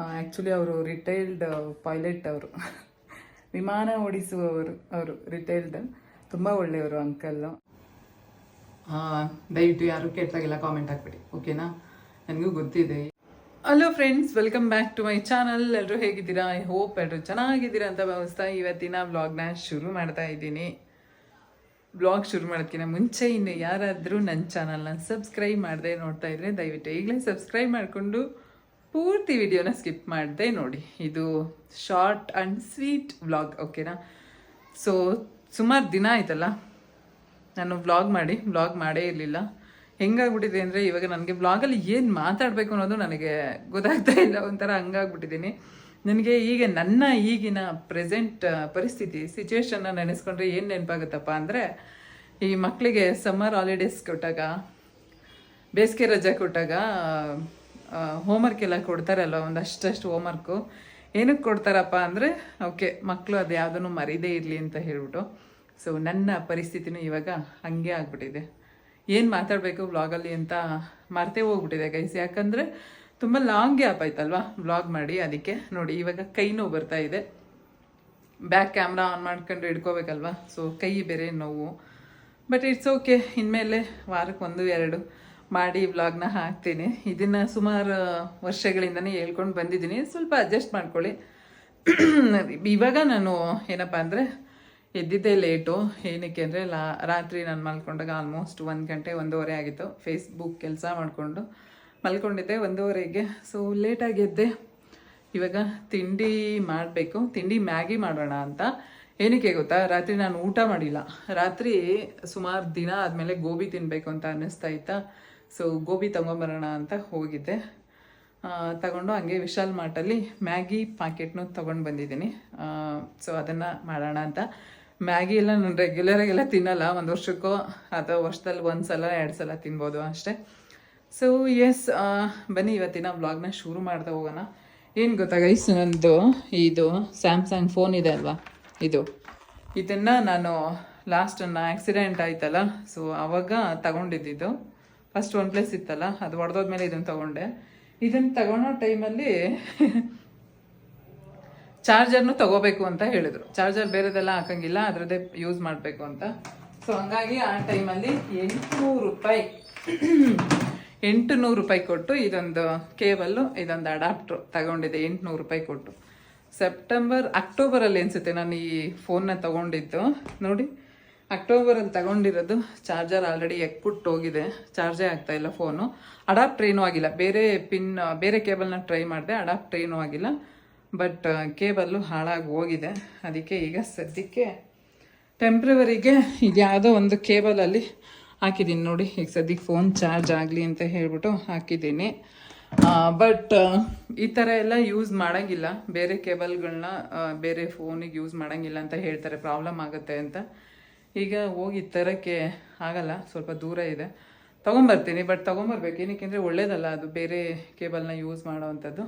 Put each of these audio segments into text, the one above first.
Actually ಅವರು retired pilot ಅವರು. ವಿಮಾನ ಓಡಿಸುವವರು ಅವರು ರಿಟೈರ್ಡ್ ತುಂಬ ಒಳ್ಳೆಯವರು ಅಂಕಲ್ಲು ದಯವಿಟ್ಟು ಯಾರು ಕೆಟ್ಟಾಗೆಲ್ಲ ಕಾಮೆಂಟ್ ಹಾಕ್ಬಿಡಿ ಓಕೆನಾ ನನಗೂ ಗೊತ್ತಿದೆ. Hello friends welcome back to my channel ಎಲ್ಲರೂ ಹೇಗಿದ್ದೀರಾ? ಐ ಹೋಪ್ ಎಲ್ಲರೂ ಚೆನ್ನಾಗಿದ್ದೀರಾ ಅಂತ ಭಾವಿಸ್ತಾ ಇವತ್ತಿನ ವ್ಲಾಗ್ನ ಶುರು ಮಾಡ್ತಾ ಇದ್ದೀನಿ. ಬ್ಲಾಗ್ ಶುರು ಮಾಡೋದಕ್ಕಿಂತ ಮುಂಚೆ ಇನ್ನು ಯಾರಾದರೂ ನನ್ನ ಚಾನಲ್ನ ಸಬ್ಸ್ಕ್ರೈಬ್ ಮಾಡದೆ ನೋಡ್ತಾ ಇದ್ರೆ ದಯವಿಟ್ಟು ಈಗಲೇ ಸಬ್ಸ್ಕ್ರೈಬ್ ಮಾಡಿಕೊಂಡು ಪೂರ್ತಿ ವಿಡಿಯೋನ ಸ್ಕಿಪ್ ಮಾಡಿದೆ ನೋಡಿ. ಇದು ಶಾರ್ಟ್ ಆ್ಯಂಡ್ ಸ್ವೀಟ್ ವ್ಲಾಗ್ ಓಕೆನಾ ಸೊ ಸುಮಾರು ದಿನ ಆಯ್ತಲ್ಲ? ನಾನು ವ್ಲಾಗ್ ಮಾಡಿ ವ್ಲಾಗ್ ಮಾಡೇ ಇರಲಿಲ್ಲ. ಹೆಂಗಾಗ್ಬಿಟ್ಟಿದೆ ಅಂದರೆ ಇವಾಗ ನನಗೆ ವ್ಲಾಗಲ್ಲಿ ಏನು ಮಾತಾಡಬೇಕು ಅನ್ನೋದು ನನಗೆ ಗೊತ್ತಾಗ್ತಾ ಇಲ್ಲ. ಒಂಥರ ಹಂಗಾಗ್ಬಿಟ್ಟಿದ್ದೀನಿ. ನನಗೆ ಈಗ ನನ್ನ ಈಗಿನ ಪ್ರೆಸೆಂಟ್ ಪರಿಸ್ಥಿತಿ ಸಿಚುವೇಶನ್ನ ನೆನೆಸ್ಕೊಂಡ್ರೆ ಏನು ನೆನಪಾಗುತ್ತಪ್ಪ ಅಂದರೆ, ಈ ಮಕ್ಕಳಿಗೆ ಸಮ್ಮರ್ ಹಾಲಿಡೇಸ್ ಕೊಟ್ಟಾಗ, ಬೇಸಿಗೆ ರಜೆ ಕೊಟ್ಟಾಗ ಹೋಮ್ವರ್ಕ್ ಎಲ್ಲ ಕೊಡ್ತಾರಲ್ಲ ಒಂದಷ್ಟಷ್ಟು ಹೋಮ್ವರ್ಕು ಏನಕ್ಕೆ ಕೊಡ್ತಾರಪ್ಪ ಅಂದರೆ, ಓಕೆ ಮಕ್ಕಳು ಅದು ಯಾವುದನ್ನು ಮರೀದೇ ಇರಲಿ ಅಂತ ಹೇಳ್ಬಿಟ್ಟು. ಸೊ ನನ್ನ ಪರಿಸ್ಥಿತಿನೂ ಇವಾಗ ಹಾಗೆ ಆಗ್ಬಿಟ್ಟಿದೆ. ಏನು ಮಾತಾಡಬೇಕು ವ್ಲಾಗಲ್ಲಿ ಅಂತ ಮರ್ತೇ ಹೋಗ್ಬಿಟ್ಟಿದೆ ಗೈಸ್ ಯಾಕಂದರೆ, ತುಂಬ ಲಾಂಗ್ ಗ್ಯಾಪ್ ಆಯ್ತಲ್ವಾ ವ್ಲಾಗ್ ಮಾಡಿ ಅದಕ್ಕೆ. ನೋಡಿ, ಇವಾಗ ಕೈ ಬರ್ತಾ ಇದೆ. ಬ್ಯಾಕ್ ಕ್ಯಾಮ್ರಾ ಆನ್ ಮಾಡ್ಕೊಂಡು ಹಿಡ್ಕೋಬೇಕಲ್ವಾ? ಸೊ ಕೈ ಬೇರೆ ನೋವು. ಬಟ್ ಇಟ್ಸ್ ಓಕೆ ಇನ್ಮೇಲೆ ವಾರಕ್ಕೆ ಒಂದು, ಎರಡು. ಮಾಡಿ ವ್ಲಾಗ್ನ ಹಾಕ್ತೀನಿ. ಇದನ್ನು ಸುಮಾರು ವರ್ಷಗಳಿಂದನೇ ಹೇಳ್ಕೊಂಡು ಬಂದಿದ್ದೀನಿ. ಸ್ವಲ್ಪ ಅಡ್ಜಸ್ಟ್ ಮಾಡ್ಕೊಳ್ಳಿ. ಇವಾಗ ನಾನು ಏನಪ್ಪ ಅಂದರೆ ಎದ್ದಿದ್ದೇ ಲೇಟು ಏನಕ್ಕೆ ಅಂದರೆ ಲಾ, ರಾತ್ರಿ ನಾನು ಮಲ್ಕೊಂಡಾಗ ಆಲ್ಮೋಸ್ಟ್ ಒಂದು ಗಂಟೆ, ಒಂದೂವರೆ ಆಗಿತ್ತು. ಫೇಸ್ಬುಕ್ ಕೆಲಸ ಮಾಡಿಕೊಂಡು ಮಲ್ಕೊಂಡಿದ್ದೆ ಒಂದೂವರೆಗೆ. ಸೊ ಲೇಟಾಗಿ ಎದ್ದೆ. ಇವಾಗ ತಿಂಡಿ ಮಾಡಬೇಕು. ತಿಂಡಿ ಮ್ಯಾಗಿ ಮಾಡೋಣ ಅಂತ. ಏನಕ್ಕೆ ಗೊತ್ತಾ? ರಾತ್ರಿ ನಾನು ಊಟ ಮಾಡಿಲ್ಲ. ರಾತ್ರಿ ಸುಮಾರು ದಿನ ಆದಮೇಲೆ ಗೋಬಿ ತಿನ್ನಬೇಕು ಅಂತ ಅನ್ನಿಸ್ತಾ ಇತ್ತಾ? ಸೊ ಗೋಬಿ ತೊಗೊಂಬರೋಣ ಅಂತ ಹೋಗಿದ್ದೆ. ತಗೊಂಡು ಹಂಗೆ ವಿಶಾಲ್ ಮಾರ್ಟಲ್ಲಿ ಮ್ಯಾಗಿ ಪ್ಯಾಕೆಟ್ನು ತೊಗೊಂಡು ಬಂದಿದ್ದೀನಿ. ಸೊ ಅದನ್ನು ಮಾಡೋಣ ಅಂತ. ಮ್ಯಾಗಿ ಎಲ್ಲ ನಾನು ರೆಗ್ಯುಲರಾಗೆಲ್ಲ ತಿನ್ನಲ್ಲ. ಒಂದು ವರ್ಷಕ್ಕೋ ಅಥವಾ ವರ್ಷದಲ್ಲಿ ಒಂದು ಸಲ ಎರಡು ಸಲ ತಿನ್ಬೋದು ಅಷ್ಟೇ. ಸೊ ಎಸ್ ಬನ್ನಿ ಇವತ್ತಿನ ವ್ಲಾಗ್ನ ಶುರು ಮಾಡ್ತಾ ಹೋಗೋಣ. ಏನು ಗೊತ್ತಾ ಗೈಸ್ ನಂದು ಇದು ಸ್ಯಾಮ್ಸಂಗ್ ಫೋನ್ ಇದೆ ಅಲ್ವಾ? ಇದು. ಇದನ್ನು ನಾನು ಲಾಸ್ಟ್ ನನ್ನ ಆಕ್ಸಿಡೆಂಟ್ ಆಯ್ತಲ್ಲ? ಸೊ ಆವಾಗ ತಗೊಂಡಿದ್ದಿದ್ದು. ಫಸ್ಟ್ ಒನ್ ಪ್ಲಸ್ ಇತ್ತಲ್ಲ, ಅದು ಹೊಡೆದೋದ್ಮೇಲೆ ಇದನ್ನು ತಗೊಂಡೆ. ಇದನ್ನು ತಗೊಳೋ ಟೈಮಲ್ಲಿ ಚಾರ್ಜರ್ನು ತಗೋಬೇಕು ಅಂತ ಹೇಳಿದ್ರು. ಚಾರ್ಜರ್ ಬೇರೆದೆಲ್ಲ ಹಾಕಂಗಿಲ್ಲ, ಅದರದ್ದೇ ಯೂಸ್ ಮಾಡಬೇಕು ಅಂತ. ಸೊ ಹಂಗಾಗಿ ಆ ಟೈಮಲ್ಲಿ ಎಂಟುನೂರು ರೂಪಾಯಿ ಎಂಟುನೂರು ರೂಪಾಯಿ ಕೊಟ್ಟು ಇದೊಂದು ಕೇಬಲ್ಲು, ಇದೊಂದು ಅಡಾಪ್ಟ್ರು ತಗೊಂಡಿದ್ದೆ, ಎಂಟುನೂರು ರೂಪಾಯಿ ಕೊಟ್ಟು. ಸೆಪ್ಟೆಂಬರ್ ಅಕ್ಟೋಬರಲ್ಲಿ ಅನಿಸುತ್ತೆ ನಾನು ಈ ಫೋನ್ನ ತಗೊಂಡಿದ್ದು. ನೋಡಿ ಅಕ್ಟೋಬರಲ್ಲಿ ತಗೊಂಡಿರೋದು ಚಾರ್ಜರ್ ಆಲ್ರೆಡಿ ಎಕ್ಬಿಟ್ಟು ಹೋಗಿದೆ. ಚಾರ್ಜೇ ಇಲ್ಲ ಫೋನು ಅಡಾಪ್ಟ್ ಏನೂ ಆಗಿಲ್ಲ. ಬೇರೆ ಪಿನ್ ಬೇರೆ ಕೇಬಲ್ನ ಟ್ರೈ ಮಾಡಿದೆ ಅಡಾಪ್ಟ್ ಏನೂ ಆಗಿಲ್ಲ. ಬಟ್ ಕೇಬಲ್ಲು ಹಾಳಾಗಿ ಹೋಗಿದೆ. ಅದಕ್ಕೆ ಈಗ ಸದ್ಯಕ್ಕೆ ಟೆಂಪ್ರವರಿಗೆ ಇದ್ಯಾವುದೋ ಒಂದು ಕೇಬಲಲ್ಲಿ ಹಾಕಿದ್ದೀನಿ ನೋಡಿ. ಈಗ ಸದ್ಯಕ್ಕೆ ಫೋನ್ ಚಾರ್ಜ್ ಆಗಲಿ ಅಂತ ಹೇಳ್ಬಿಟ್ಟು ಹಾಕಿದ್ದೀನಿ ಬಟ್ ಈ ಥರ ಎಲ್ಲ ಯೂಸ್ ಮಾಡೋಂಗಿಲ್ಲ. ಬೇರೆ ಕೇಬಲ್ಗಳನ್ನ ಬೇರೆ ಫೋನಿಗೆ ಯೂಸ್ ಮಾಡೋಂಗಿಲ್ಲ ಅಂತ ಹೇಳ್ತಾರೆ. ಪ್ರಾಬ್ಲಮ್ ಆಗುತ್ತೆ ಅಂತ. ಈಗ ಹೋಗಿ ತರೋಕ್ಕೆ ಆಗಲ್ಲ, ಸ್ವಲ್ಪ ದೂರ ಇದೆ. ತೊಗೊಂಬರ್ತೀನಿ ಬಟ್ ತೊಗೊಂಬರ್ಬೇಕು. ಏನಕ್ಕೆ ಅಂದರೆ ಒಳ್ಳೇದಲ್ಲ, ಅದು ಬೇರೆ ಕೇಬಲ್ನ ಯೂಸ್ ಮಾಡೋವಂಥದ್ದು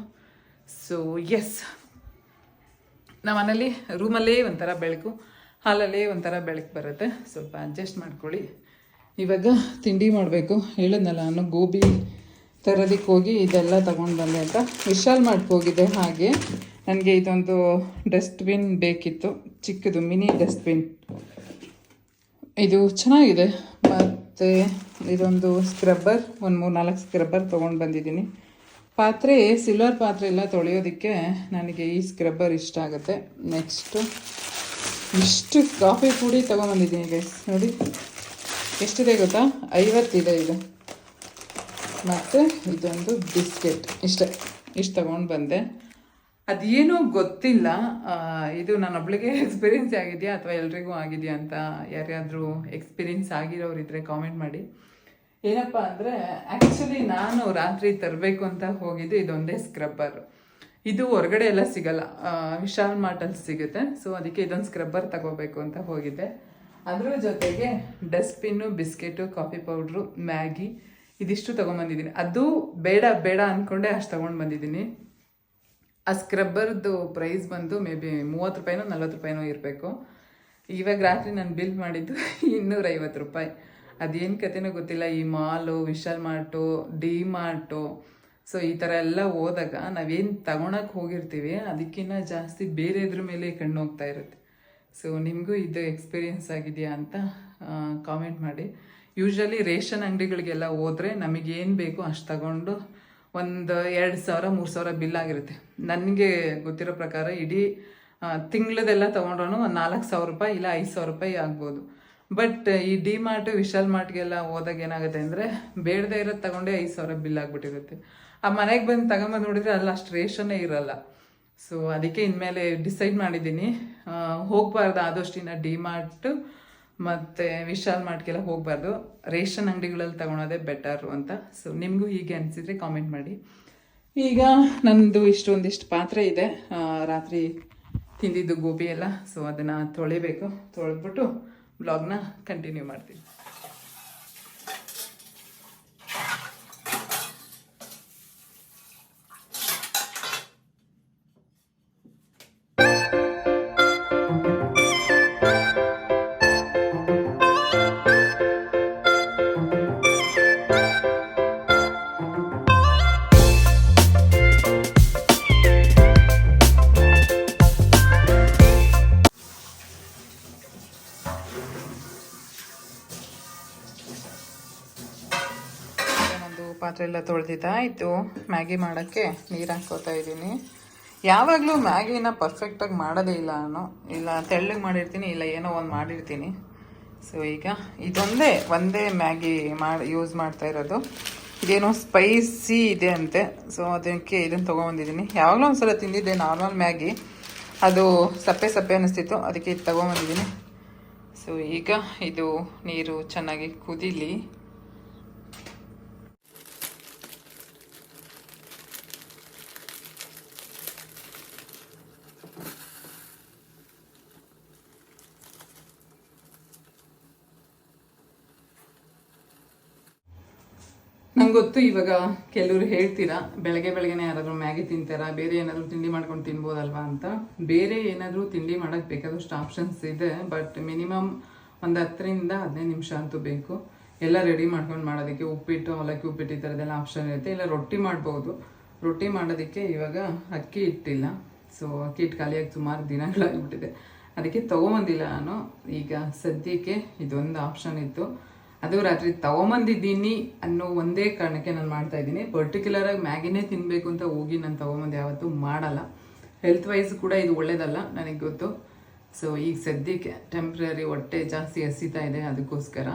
ಸೊ ಎಸ್ ನಮ್ಮ ರೂಮಲ್ಲೇ ಒಂಥರ ಬೆಳಕು, ಹಾಲಲ್ಲೇ ಒಂಥರ ಬೆಳಕು ಬರುತ್ತೆ. ಸ್ವಲ್ಪ ಅಡ್ಜಸ್ಟ್ ಮಾಡ್ಕೊಳ್ಳಿ. ಇವಾಗ ತಿಂಡಿ ಮಾಡಬೇಕು. ಹೇಳಿದ್ನಲ್ಲ, ನಾನು ಗೋಬಿ ತರೋದಕ್ಕೆ ಹೋಗಿ ಇದೆಲ್ಲ ತಗೊಂಡು ಬಂದೆ ಅಂತ. ವಿಶಾಲ್ ಮಾಡ್ಕೋಗಿದ್ದೆ ಹಾಗೆ. ನನಗೆ ಇದೊಂದು ಡಸ್ಟ್ಬಿನ್ ಬೇಕಿತ್ತು. ಚಿಕ್ಕದು, ಮಿನಿ ಡಸ್ಟ್ಬಿನ್ ಇದು ಚೆನ್ನಾಗಿದೆ. ಮತ್ತು ಇದೊಂದು ಸ್ಕ್ರಬ್ಬರ್ ಒಂದು ಮೂರು ನಾಲ್ಕು ಸ್ಕ್ರಬ್ಬರ್ ತೊಗೊಂಡು ಬಂದಿದ್ದೀನಿ. ಪಾತ್ರೆ ಸಿಲ್ವರ್ ಪಾತ್ರೆ ಎಲ್ಲ ತೊಳೆಯೋದಕ್ಕೆ ನನಗೆ ಈ ಸ್ಕ್ರಬ್ಬರ್ ಇಷ್ಟ ಆಗುತ್ತೆ. ನೆಕ್ಸ್ಟು ಇಷ್ಟು ಕಾಫಿ ಪುಡಿ ತೊಗೊಂಬಂದಿದ್ದೀನಿ ಗೈಸ್ ನೋಡಿ, ಎಷ್ಟಿದೆ ಗೊತ್ತಾ? ಐವತ್ತಿದೆ ಇದು. ಮತ್ತು ಇದೊಂದು ಬಿಸ್ಕೆಟ್ ಇಷ್ಟೇ, ಇಷ್ಟು ತೊಗೊಂಡು ಬಂದೆ. ಅದೇನೂ ಗೊತ್ತಿಲ್ಲ. ಇದು ಇದು ನನ್ನೊಬ್ಳಿಗೆ ಎಕ್ಸ್ಪೀರಿಯನ್ಸ್ ಆಗಿದೆಯಾ ಅಥವಾ ಎಲ್ರಿಗೂ ಆಗಿದೆಯಾ ಅಂತ ಯಾರ್ಯಾದರೂ ಎಕ್ಸ್ಪೀರಿಯನ್ಸ್ ಆಗಿರೋರಿದ್ರೆ ಕಾಮೆಂಟ್ ಮಾಡಿ. ಏನಪ್ಪ ಅಂದರೆ ಆ್ಯಕ್ಚುಲಿ ನಾನು ರಾತ್ರಿ ತರಬೇಕು ಅಂತ ಹೋಗಿದ್ದು ಇದೊಂದೇ ಸ್ಕ್ರಬ್ಬರ್ ಇದು ಹೊರಗಡೆ ಎಲ್ಲ ಸಿಗಲ್ಲ. ವಿಶಾಲ್ ಮಾರ್ಟಲ್ಲಿ ಸಿಗುತ್ತೆ. ಸೊ ಅದಕ್ಕೆ ಇದೊಂದು ಸ್ಕ್ರಬ್ಬರ್ ತಗೋಬೇಕು ಅಂತ ಹೋಗಿದ್ದೆ. ಅದ್ರ ಜೊತೆಗೆ dustbin biscuit coffee powder Maggi ಇದಿಷ್ಟು ತೊಗೊಂಬಂದಿದ್ದೀನಿ. ಅದು ಬೇಡ ಬೇಡ ಅಂದ್ಕೊಂಡೆ ಅಷ್ಟು ತೊಗೊಂಡು ಬಂದಿದ್ದೀನಿ. ಆ ಸ್ಕ್ರಬ್ಬರ್ದು ಪ್ರೈಸ್ ಬಂದು ಮೇ ಬಿ ಮೂವತ್ತು ರೂಪಾಯಿನೋ, ನಲ್ವತ್ತು ರೂಪಾಯಿನೋ ಇರಬೇಕು. ಇವಾಗ ರಾತ್ರಿ ನಾನು ಬಿಲ್ ಮಾಡಿದ್ದು ಇನ್ನೂರೈವತ್ತು ರೂಪಾಯಿ. ಅದೇನು ಕತೆನೂ ಗೊತ್ತಿಲ್ಲ. ಈ mall Vishal mart, D mart so ಈ ಥರ ಎಲ್ಲ ಹೋದಾಗ ನಾವೇನು ತಗೊಳಕ್ಕೆ ಹೋಗಿರ್ತೀವಿ ಅದಕ್ಕಿಂತ ಜಾಸ್ತಿ ಬೇರೆ ಇದ್ರ ಮೇಲೆ ಕಣ್ಣು ಹೋಗ್ತಾ ಇರುತ್ತೆ. ಸೊ ನಿಮಗೂ ಇದು ಎಕ್ಸ್ಪೀರಿಯನ್ಸ್ ಆಗಿದೆಯಾ ಅಂತ ಕಾಮೆಂಟ್ ಮಾಡಿ. ಯೂಶ್ವಲಿ ರೇಷನ್ ಅಂಗಡಿಗಳಿಗೆಲ್ಲ ಹೋದರೆ ನಮಗೇನು ಬೇಕೋ ಅಷ್ಟು ತಗೊಂಡು ಒಂದು ಎರಡು ಸಾವಿರ, ಮೂರು ಸಾವಿರ ಬಿಲ್ ಆಗಿರುತ್ತೆ. ನನಗೆ ಗೊತ್ತಿರೋ ಪ್ರಕಾರ ಇಡೀ ತಿಂಗಳದೆಲ್ಲ ತೊಗೊಂಡ್ರು ಒಂದು ನಾಲ್ಕು ಸಾವಿರ ರೂಪಾಯಿ ಇಲ್ಲ ಐದು ಸಾವಿರ ರೂಪಾಯಿ ಆಗ್ಬೋದು. ಬಟ್ ಈ ಡಿ ಮಾರ್ಟ್ ವಿಶಾಲ್ ಮಾರ್ಟ್ಗೆಲ್ಲ ಹೋದಾಗ ಏನಾಗುತ್ತೆ ಅಂದರೆ ಬೇಡದೇ ಇರೋದು ತಗೊಂಡೆ ಐದು ಸಾವಿರ ಬಿಲ್ ಆಗಿಬಿಟ್ಟಿರುತ್ತೆ. ಆ ಮನೆಗೆ ಬಂದು ತಗೊಂಬಂದು ನೋಡಿದರೆ ಅಲ್ಲಿ ಅಷ್ಟು ರೇಷನ್ನೇ ಇರಲ್ಲ. ಸೊ ಅದಕ್ಕೆ ಇನ್ಮೇಲೆ ಡಿಸೈಡ್ ಮಾಡಿದ್ದೀನಿ. ಹೋಗಬಾರ್ದು ಆದಷ್ಟು ಇನ್ನು ಡಿ ಮಾರ್ಟ್ ಮತ್ತು ವಿಶಾಲ್ ಮಾರ್ಟ್ಗೆಲ್ಲ ಹೋಗಬಾರ್ದು. ರೇಷನ್ ಅಂಗಡಿಗಳಲ್ಲಿ ತಗೊಳೋದೇ ಬೆಟರು ಅಂತ. ಸೊ ನಿಮಗೂ ಹೀಗೆ ಅನಿಸಿದ್ರೆ ಕಾಮೆಂಟ್ ಮಾಡಿ. ಈಗ ನಂದು ಇಷ್ಟೊಂದಿಷ್ಟು ಪಾತ್ರೆ ಇದೆ. ರಾತ್ರಿ ತಿಂದಿದ್ದು ಗೋಬಿ ಎಲ್ಲ. ಸೊ ಅದನ್ನು ತೊಳಿಬೇಕು. ತೊಳೆದ್ಬಿಟ್ಟು ಬ್ಲಾಗ್ನ ಕಂಟಿನ್ಯೂ ಮಾಡ್ತೀನಿ. ಒಂದು ಪಾತ್ರೆ ಆಯಿತು ತೊಳೆದಿದ್ದಾಯಿತು ಮ್ಯಾಗಿ ಮಾಡೋಕ್ಕೆ ನೀರು ಹಾಕ್ಕೋತಾ ಇದ್ದೀನಿ. ಯಾವಾಗಲೂ ಮ್ಯಾಗಿನ ಪರ್ಫೆಕ್ಟಾಗಿ ಮಾಡೋದೇ ಇಲ್ಲ ನಾನು. ಇಲ್ಲ, ತೆಳ್ಳಗೆ ಮಾಡಿರ್ತೀನಿ, ಇಲ್ಲ ಏನೋ ಒಂದು ಮಾಡಿರ್ತೀನಿ. ಸೊ ಈಗ ಇದೊಂದೇ, ಒಂದೇ ಮ್ಯಾಗಿ ಮಾಡಿ ಯೂಸ್ ಮಾಡ್ತಾ ಇರೋದು. ಇದೇನೋ ಸ್ಪೈಸಿ ಇದೆ ಅಂತೆ. ಸೊ ಅದಕ್ಕೆ ಇದನ್ನು ತೊಗೊಂಬಂದಿದ್ದೀನಿ. ಯಾವಾಗಲೂ ಒಂದು ಸಲ ತಿಂದಿದ್ದೆ ನಾರ್ಮಲ್ ಮ್ಯಾಗಿ. ಅದು ಸಪ್ಪೆ ಸಪ್ಪೆ ಅನ್ನಿಸ್ತಿತ್ತು ಅದಕ್ಕೆ ಇದು ತೊಗೊಂಬಂದಿದ್ದೀನಿ. ಸೊ ಈಗ ಇದು ನೀರು ಚೆನ್ನಾಗಿ ಕುದೀಲಿ. ಗೊತ್ತು ಇವಾಗ ಕೆಲವರು ಹೇಳ್ತೀರಾ, ಬೆಳಗ್ಗೆ ಬೆಳಗ್ಗೆನೆ ಯಾರಾದರೂ ಮ್ಯಾಗಿ ತಿಂತಾರಾ, ಬೇರೆ ಏನಾದರೂ ತಿಂಡಿ ಮಾಡ್ಕೊಂಡು ತಿನ್ಬೋದಲ್ವಾ ಅಂತ? ಬೇರೆ ಏನಾದರೂ ತಿಂಡಿ ಮಾಡೋಕ್ಕೆ ಬೇಕಾದಷ್ಟು ಆಪ್ಷನ್ಸ್ ಇದೆ ಬಟ್ ಮಿನಿಮಮ್ ಒಂದು ಹತ್ತರಿಂದ ಹದಿನೈದು ನಿಮಿಷ ಅಂತೂ ಬೇಕು. ಎಲ್ಲ ರೆಡಿ ಮಾಡ್ಕೊಂಡು ಮಾಡೋದಕ್ಕೆ ಉಪ್ಪಿಟ್ಟು, ಅವಲಕ್ಕಿ ಉಪ್ಪಿಟ್ಟು ಈ ಥರದ್ದೆಲ್ಲ ಆಪ್ಷನ್ ಇರುತ್ತೆ. ಇಲ್ಲ ರೊಟ್ಟಿ ಮಾಡ್ಬೋದು. ರೊಟ್ಟಿ ಮಾಡೋದಕ್ಕೆ ಇವಾಗ ಅಕ್ಕಿ ಇಟ್ಟಿಲ್ಲ ಸೊ ಅಕ್ಕಿ ಹಿಟ್ಟು ಖಾಲಿಯಾಗಿ ಸುಮಾರು ದಿನಗಳಾಗ್ಬಿಟ್ಟಿದೆ. ಅದಕ್ಕೆ ತೊಗೊಂಬಂದಿಲ್ಲ ನಾನು. ಈಗ ಸದ್ಯಕ್ಕೆ ಇದೊಂದು ಆಪ್ಷನ್ ಇತ್ತು. ಅದು ರಾತ್ರಿ ತಗೊಂಬಂದಿದ್ದೀನಿ ಅನ್ನೋ ಒಂದೇ ಕಾರಣಕ್ಕೆ ನಾನು ಮಾಡ್ತಾ ಇದ್ದೀನಿ. ಪರ್ಟಿಕ್ಯುಲರ್ ಆಗಿ ಮ್ಯಾಗಿನೇ ತಿನ್ನಬೇಕು ಅಂತ ಹೋಗಿ ನಾನು ತಗೊಂಬಂದು ಯಾವತ್ತೂ ಮಾಡಲ್ಲ. ಹೆಲ್ತ್ ವೈಸ್ ಕೂಡ ಇದು ಒಳ್ಳೇದಲ್ಲ ನನಗೆ ಗೊತ್ತು. ಸೊ ಈಗ ಸದ್ಯಕ್ಕೆ ಟೆಂಪ್ರರಿ ಹೊಟ್ಟೆ ಜಾಸ್ತಿ ಹಸಿತಾ ಇದೆ ಅದಕ್ಕೋಸ್ಕರ.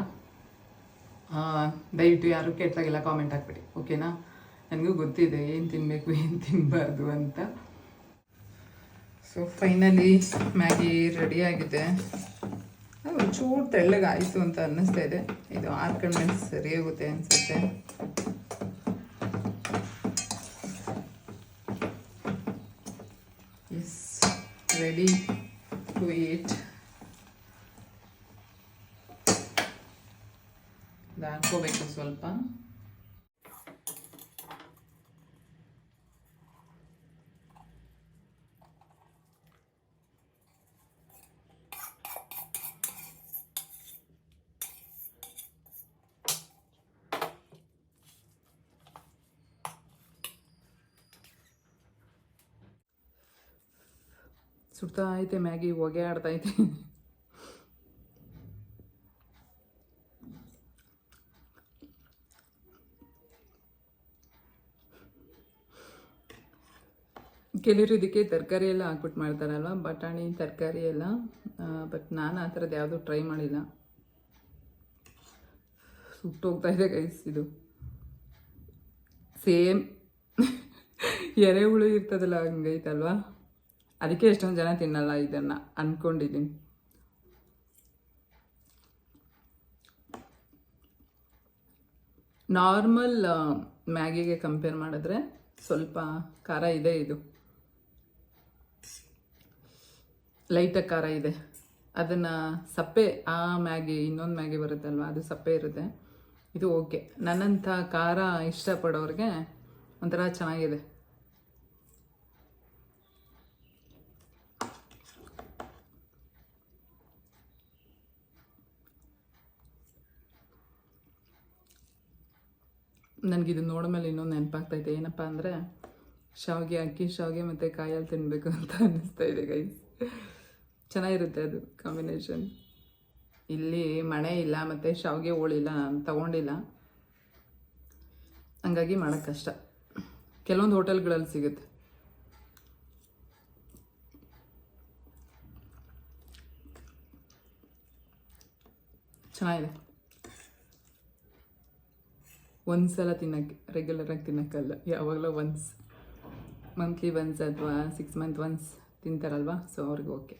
ದಯವಿಟ್ಟು ಯಾರು ಕೆಟ್ಟದಾಗೆಲ್ಲ ಕಾಮೆಂಟ್ ಹಾಕ್ಬಿಡಿ ಓಕೆನಾ ನನಗೂ ಗೊತ್ತಿದೆ, ಏನು ತಿನ್ನಬೇಕು ಏನು ತಿನ್ನಬಾರ್ದು ಅಂತ. ಸೊ ಫೈನಲಿ ಮ್ಯಾಗಿ ರೆಡಿ ಆಗಿದೆ. ಅದು ಒಂಚೂರು ತೆಳ್ಳಗೆ ಆಯಿತು ಅಂತ ಅನ್ನಿಸ್ತಾ ಇದೆ. ಇದು ಆರ್ಕೊಂಡ್ಮೇಲೆ ಸರಿ ಹೋಗುತ್ತೆ ಅನಿಸುತ್ತೆ. ಇಸ್ ರೆಡಿ ಟು ಈಟ್ ಹಾಕೋಬೇಕು ಸ್ವಲ್ಪ. ಸುಡ್ತಾ ಐತೆ, ಮ್ಯಾಗಿ ಹೊಗೆ ಆಡ್ತಾ ಐತೆ. ಕೆಲವರು ಇದಕ್ಕೆ ತರಕಾರಿ ಎಲ್ಲ ಹಾಕ್ಬಿಟ್ಟು ಮಾಡ್ತಾರಲ್ವ? ಬಟಾಣಿ, ತರಕಾರಿ ಎಲ್ಲ. ಬಟ್ ನಾನು ಆ ಥರದ್ದು ಯಾವುದೂ ಟ್ರೈ ಮಾಡಿಲ್ಲ. ಸುಟ್ಟೋಗ್ತಾ ಇದೆ ಗೈಸ್ ಇದು. ಸೇಮ್ ಎರೆಹುಳು ಇರ್ತದಲ್ಲ, ಹಂಗೈತಲ್ವಾ? ಅದಕ್ಕೆ ಎಷ್ಟೊಂದು ಜನ ತಿನ್ನಲ್ಲ ಇದನ್ನು ಅಂದ್ಕೊಂಡಿದ್ದೀನಿ ನಾರ್ಮಲ್ ಮ್ಯಾಗಿಗೆ ಕಂಪೇರ್ ಮಾಡಿದ್ರೆ ಸ್ವಲ್ಪ ಖಾರ ಇದೆ ಇದು. ಲೈಟಾಗಿ ಖಾರ ಇದೆ. ಅದನ್ನು ಸಪ್ಪೆ, ಆ ಮ್ಯಾಗಿ, ಇನ್ನೊಂದು ಮ್ಯಾಗಿ ಬರುತ್ತಲ್ವ, ಅದು ಸಪ್ಪೆ ಇರುತ್ತೆ. ಇದು ಓಕೆ. ನನ್ನಂಥ ಖಾರ ಇಷ್ಟಪಡೋರಿಗೆ ಒಂಥರ ಚೆನ್ನಾಗಿದೆ. ನನಗಿದು ನೋಡಿದ್ಮೇಲೆ ಇನ್ನೊಂದು ನೆನಪಾಗ್ತೈತೆ. ಏನಪ್ಪ ಅಂದರೆ, ಶಾವಿಗೆ ಅಕ್ಕಿ ಶಾವಿಗೆ ಮತ್ತು ಕಾಯಲ್ಲಿ ತಿನ್ನಬೇಕು ಅಂತ ಅನ್ನಿಸ್ತಾ ಇದೆ ಗೈಸ್ ಚೆನ್ನಾಗಿರುತ್ತೆ ಅದು ಕಾಂಬಿನೇಷನ್ ಇಲ್ಲಿ ಮಳೆ ಇಲ್ಲ, ಮತ್ತು ಶಾವಿಗೆ ಹೋಳಿಲ್ಲ ತಗೊಂಡಿಲ್ಲ. ಹಂಗಾಗಿ ಮಾಡೋಕ್ಕೆ ಕಷ್ಟ. ಕೆಲವೊಂದು ಹೋಟೆಲ್ಗಳಲ್ಲಿ ಸಿಗುತ್ತೆ. ಚೆನ್ನಾಗಿದೆ. ಒಂದ್ಸಲ ತಿನ್ನಕ್ಕೆ ರೆಗ್ಯುಲರಾಗಿ ತಿನ್ನಕ್ಕಲ್ಲ. ಯಾವಾಗಲೂ ಒನ್ಸ್ ಮಂತ್ಲಿ ಒನ್ಸ್ ಅಥವಾ ಸಿಕ್ಸ್ ಮಂತ್ ಒನ್ಸ್ ತಿಂತಾರಲ್ವಾ? ಸೊ ಅವ್ರಿಗೆ ಓಕೆ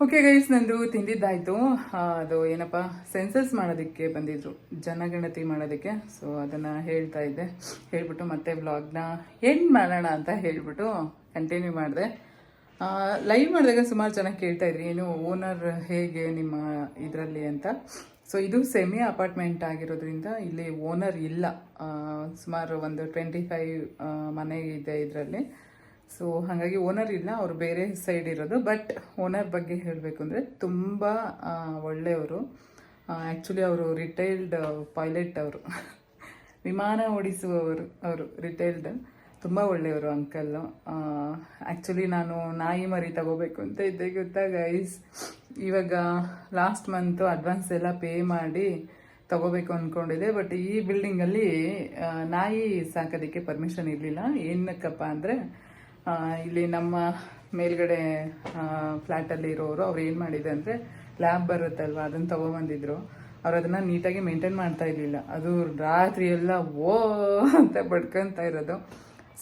ಓಕೆ ಗೈಸ್ ನಂದು ತಿಂದಿದ್ದಾಯಿತು. ಅದು ಏನಪ್ಪ ಸೆನ್ಸಸ್ ಮಾಡೋದಕ್ಕೆ ಬಂದಿದ್ರು. ಜನಗಣತಿ ಮಾಡೋದಕ್ಕೆ. ಸೊ ಅದನ್ನು ಹೇಳ್ತಾ ಇದ್ದೆ. ಹೇಳ್ಬಿಟ್ಟು ಮತ್ತೆ ವ್ಲಾಗ್ನ ಎಂಡ್ ಮಾಡೋಣ ಅಂತ ಹೇಳ್ಬಿಟ್ಟು ಕಂಟಿನ್ಯೂ ಮಾಡಿದೆ. ಲೈವ್ ಮಾಡಿದಾಗ ಸುಮಾರು ಜನ ಕೇಳ್ತಾ ಇದ್ರಿ, ಏನು ಓನರ್ ಹೇಗೆ ನಿಮ್ಮ ಇದರಲ್ಲಿ ಅಂತ. ಸೊ ಇದು ಸೆಮಿ ಅಪಾರ್ಟ್ಮೆಂಟ್ ಆಗಿರೋದ್ರಿಂದ ಇಲ್ಲಿ ಓನರ್ ಇಲ್ಲ. ಸುಮಾರು ಒಂದು ಟ್ವೆಂಟಿ ಫೈವ್ ಮನೆ ಇದೆ ಇದರಲ್ಲಿ. ಸೊ ಹಾಗಾಗಿ ಓನರ್ ಇಲ್ಲ, ಅವರು ಬೇರೆ ಸೈಡ್ ಇರೋದು. ಬಟ್ ಓನರ್ ಬಗ್ಗೆ ಹೇಳಬೇಕು ಅಂದರೆ ತುಂಬ ಒಳ್ಳೆಯವರು. ಆ್ಯಕ್ಚುಲಿ ಅವರು ರಿಟೈಲ್ಡ್ ಪೈಲಟ್ ಅವರು. ವಿಮಾನ ಓಡಿಸುವವರು, ಅವರು ರಿಟೈಲ್ಡ್ ತುಂಬ ಒಳ್ಳೆಯವರು ಅಂಕಲ್ಲು ಆ್ಯಕ್ಚುಲಿ ನಾನು ನಾಯಿ ಮರಿ ತಗೋಬೇಕು ಅಂತ ಇದ್ದೆ. ಗೊತ್ತಾ ಗೈಸ್ ಇವಾಗ ಲಾಸ್ಟ್ ಮಂತು ಅಡ್ವಾನ್ಸ್ ಎಲ್ಲ ಪೇ ಮಾಡಿ ತಗೋಬೇಕು ಅಂದ್ಕೊಂಡಿದ್ದೆ ಬಟ್ ಈ ಬಿಲ್ಡಿಂಗಲ್ಲಿ ನಾಯಿ ಸಾಕೋದಕ್ಕೆ ಪರ್ಮಿಷನ್ ಇರಲಿಲ್ಲ. ಏನಕ್ಕಪ್ಪ ಅಂದರೆ ಇಲ್ಲಿ ನಮ್ಮ ಮೇಲ್ಗಡೆ ಫ್ಲ್ಯಾಟಲ್ಲಿ ಇರೋರು ಅವ್ರು ಏನು ಮಾಡಿದೆ ಅಂದರೆ ಲ್ಯಾಬ್ ಬರುತ್ತಲ್ವ, ಅದನ್ನು ತೊಗೊಬಂದಿದ್ರು. ಅವ್ರು ಅದನ್ನು ನೀಟಾಗಿ ಮೇಂಟೈನ್ ಮಾಡ್ತಾ ಇರಲಿಲ್ಲ. ಅದು ರಾತ್ರಿ ಎಲ್ಲ ಓ ಅಂತ ಬಡ್ಕೊಂತ ಇರೋದು.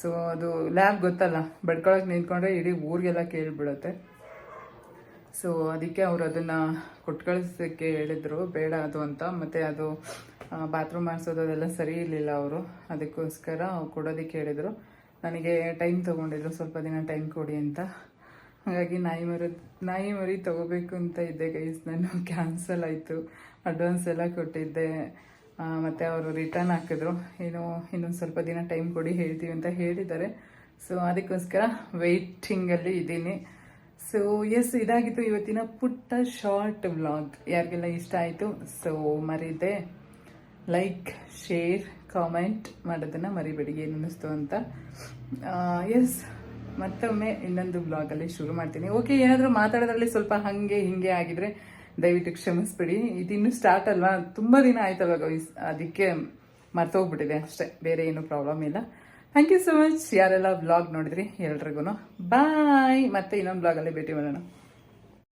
ಸೊ ಅದು ಲ್ಯಾಬ್ ಗೊತ್ತಲ್ಲ. ಬಡ್ಕೊಳಕ್ಕೆ ನಿಂತ್ಕೊಂಡ್ರೆ ಇಡೀ ಊರಿಗೆಲ್ಲ ಕೇಳಿಬಿಡುತ್ತೆ. ಸೊ ಅದಕ್ಕೆ ಅವರು ಅದನ್ನು ಕೊಟ್ಟು ಕಳಿಸೋಕ್ಕೆ ಹೇಳಿದರು. ಬೇಡ ಅದು ಅಂತ. ಮತ್ತು ಅದು ಬಾತ್ರೂಮ್ ಮಾಡಿಸೋದು ಅದೆಲ್ಲ ಸರಿ ಇರಲಿಲ್ಲ ಅವರು. ಅದಕ್ಕೋಸ್ಕರ ಕೊಡೋದಕ್ಕೆ ಹೇಳಿದರು. ನನಗೆ ಟೈಮ್ ತೊಗೊಂಡಿದ್ರು. ಸ್ವಲ್ಪ ದಿನ ಟೈಮ್ ಕೊಡಿ ಅಂತ. ಹಾಗಾಗಿ ನಾಯಿ ಮರಿ ನಾಯಿ ಮರಿ ತೊಗೋಬೇಕು ಅಂತ ಇದ್ದೆ ಗೈಸ್ ನಾನು ಕ್ಯಾನ್ಸಲ್ ಆಯಿತು. ಅಡ್ವಾನ್ಸ್ ಎಲ್ಲ ಕೊಟ್ಟಿದ್ದೆ. ಮತ್ತೆ ಅವರು ರಿಟರ್ನ್ ಹಾಕಿದ್ರು. ಏನು ಇನ್ನೊಂದು ಸ್ವಲ್ಪ ದಿನ ಟೈಮ್ ಕೊಡಿ ಹೇಳ್ತೀವಿ ಅಂತ ಹೇಳಿದ್ದಾರೆ. ಸೊ ಅದಕ್ಕೋಸ್ಕರ ವೆಯ್ಟಿಂಗಲ್ಲಿ ಇದ್ದೀನಿ. ಸೊ ಎಸ್ ಇದಾಗಿತ್ತು ಇವತ್ತಿನ ಪುಟ್ಟ ಶಾರ್ಟ್ ವ್ಲಾಗ್ ಯಾರಿಗೆಲ್ಲ ಇಷ್ಟ ಆಯಿತು ಸೊ ಮರಿದೆ. ಲೈಕ್ ಶೇರ್ ಕಾಮೆಂಟ್ ಮಾಡೋದನ್ನು ಮರಿಬೇಡಿ. ಏನು ಅನ್ನಿಸ್ತು ಅಂತ ಎಸ್ ಮತ್ತೊಮ್ಮೆ ಇನ್ನೊಂದು ಬ್ಲಾಗಲ್ಲಿ ಶುರು ಮಾಡ್ತೀನಿ. ಓಕೆ ಏನಾದರೂ ಮಾತಾಡೋದ್ರಲ್ಲಿ ಸ್ವಲ್ಪ ಹಾಗೆ, ಹಿಂಗೆ ಆಗಿದ್ರೆ ದಯವಿಟ್ಟು ಕ್ಷಮಿಸ್ಬಿಡಿ. ಇದಿನ್ನೂ ಸ್ಟಾರ್ಟ್ ಅಲ್ವಾ? ತುಂಬ ದಿನ ಆಯ್ತಲ್ವ ಗೌಸ್ ಅದಕ್ಕೆ ಮರ್ತೋಗ್ಬಿಟ್ಟಿದೆ ಅಷ್ಟೇ. ಬೇರೆ ಏನೂ ಪ್ರಾಬ್ಲಮ್ ಇಲ್ಲ. ಥ್ಯಾಂಕ್ ಯು ಸೊ ಮಚ್ ಯಾರೆಲ್ಲ ಬ್ಲಾಗ್ ನೋಡಿದ್ರಿ ಎಲ್ರಿಗೂ ಬಾಯ್ ಮತ್ತೆ ಇನ್ನೊಂದು ಬ್ಲಾಗಲ್ಲಿ ಭೇಟಿ ಮಾಡೋಣ.